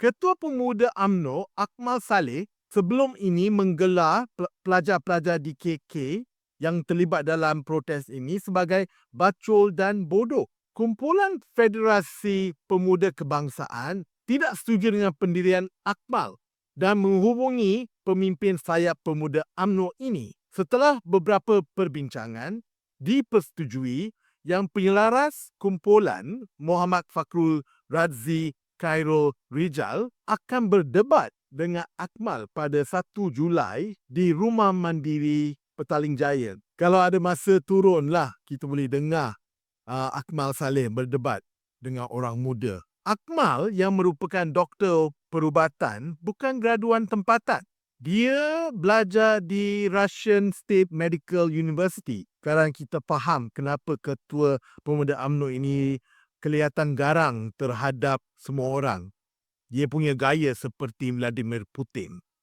Ketua Pemuda AMNO Akmal Saleh sebelum ini menggelar pel- pelajar-pelajar di KK yang terlibat dalam protes ini sebagai bacol dan bodoh. Kumpulan Federasi Pemuda Kebangsaan tidak setuju dengan pendirian Akmal dan menghubungi pemimpin sayap pemuda AMNO ini. Setelah beberapa perbincangan, dipersetujui yang penyelaras kumpulan Muhammad Fakrul Razi Khairul Rijal akan berdebat dengan Akmal pada 1 Julai di Rumah Mandiri Petaling Jaya. Kalau ada masa turunlah kita boleh dengar uh, Akmal Saleh berdebat dengan orang muda. Akmal yang merupakan doktor perubatan bukan graduan tempatan. Dia belajar di Russian State Medical University. Sekarang kita faham kenapa ketua pemuda AMNO ini kelihatan garang terhadap semua orang. Dia punya gaya seperti Vladimir Putin.